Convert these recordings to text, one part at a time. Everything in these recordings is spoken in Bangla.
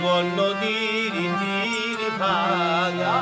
জীবন নদীর তীর ভাঙা।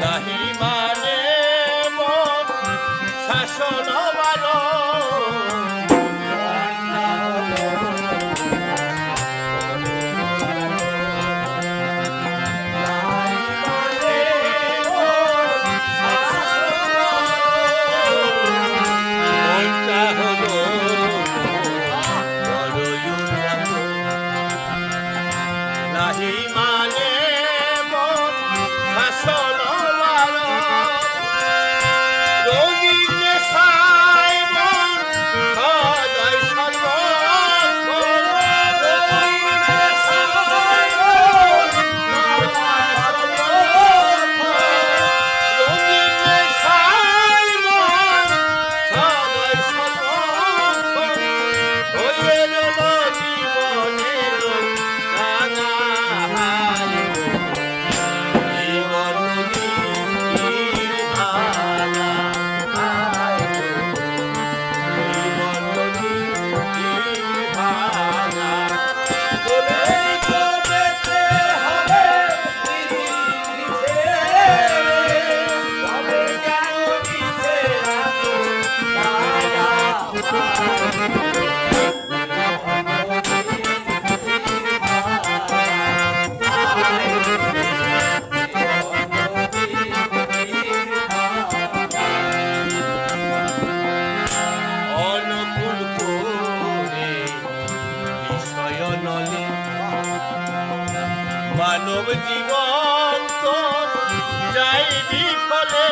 নাহি মানে শাসন ভালো বিফলে